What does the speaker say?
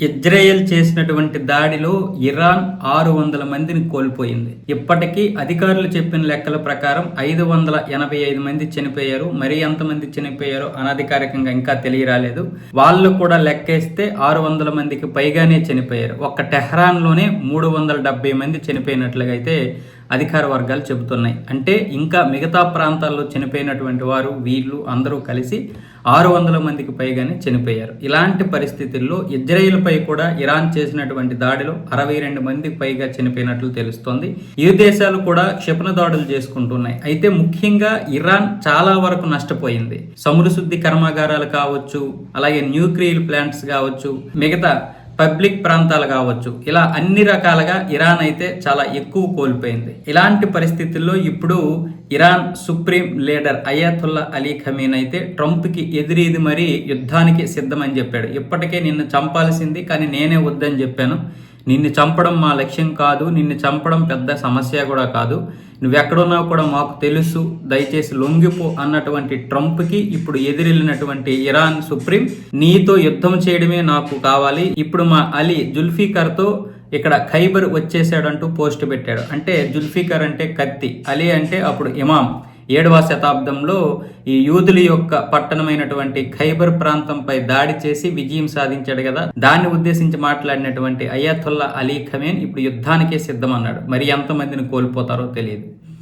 Israel చేసినటువంటి దాడిలో Iran ఆరు వందల మందిని కోల్పోయింది. ఇప్పటికీ అధికారులు చెప్పిన లెక్కల ప్రకారం ఐదు వందల ఎనభై ఐదు మంది చనిపోయారు. మరి ఎంతమంది చనిపోయారో అనధికారికంగా ఇంకా తెలియరాలేదు. వాళ్ళు కూడా లెక్కేస్తే ఆరు వందల మందికి పైగానే చనిపోయారు. ఒక్క టెహ్రాన్లోనే మూడు వందల డెబ్బై మంది చనిపోయినట్లుగా అయితే అధికార వర్గాలు చెబుతున్నాయి. అంటే ఇంకా మిగతా ప్రాంతాల్లో చనిపోయినటువంటి వారు వీళ్ళు అందరూ కలిసి ఆరు వందల మందికి పైగానే చనిపోయారు. ఇలాంటి పరిస్థితుల్లో ఇజ్రాయిల్పై కూడా ఇరాన్ చేసినటువంటి దాడిలో అరవై రెండు మందికి పైగా చనిపోయినట్లు తెలుస్తోంది. ఇరు దేశాలు కూడా క్షిపణ దాడులు చేసుకుంటున్నాయి. అయితే ముఖ్యంగా ఇరాన్ చాలా వరకు నష్టపోయింది. సముద్ర శుద్ధి కర్మాగారాలు కావచ్చు అలాగే న్యూక్లియర్ ప్లాంట్స్ కావచ్చు మిగతా పబ్లిక్ ప్రాంతాలు కావచ్చు. ఇలా అన్ని రకాలుగా ఇరాన్ అయితే చాలా ఎక్కువ కోల్పోయింది. ఇలాంటి పరిస్థితుల్లో ఇప్పుడు Iran supreme leader Ayatollah Ali Khamenei అయితే ట్రంప్కి ఎదురీది మరీ యుద్ధానికి సిద్ధమని చెప్పాడు. ఇప్పటికే నిన్ను చంపాల్సింది కానీ నేనే వద్దని చెప్పాను. నిన్ను చంపడం మా లక్ష్యం కాదు నిన్ను చంపడం పెద్ద సమస్య కూడా కాదు. నువ్వు ఎక్కడున్నావు కూడా మాకు తెలుసు దయచేసి లొంగిపో అన్నటువంటి ట్రంప్కి ఇప్పుడు ఎదిరెళ్ళినటువంటి ఇరాన్ సుప్రీం నీతో యుద్ధం చేయడమే నాకు కావాలి. ఇప్పుడు మా అలీ జుల్ఫీకర్తో ఇక్కడ ఖైబర్ వచ్చేసాడంటూ పోస్ట్ పెట్టాడు. అంటే జుల్ఫీకర్ అంటే కత్తి అలీ అంటే అప్పుడు ఇమాం ఏడవ శతాబ్దంలో ఈ యూదుల యొక్క పట్టణమైనటువంటి ఖైబర్ ప్రాంతంపై దాడి చేసి విజయం సాధించాడు కదా. దాన్ని ఉద్దేశించి మాట్లాడినటువంటి అయాతుల్లా అలీ ఖమేన్ ఇప్పుడు యుద్ధానికే సిద్ధమన్నాడు. మరి ఎంతమందిని కోల్పోతారో తెలియదు.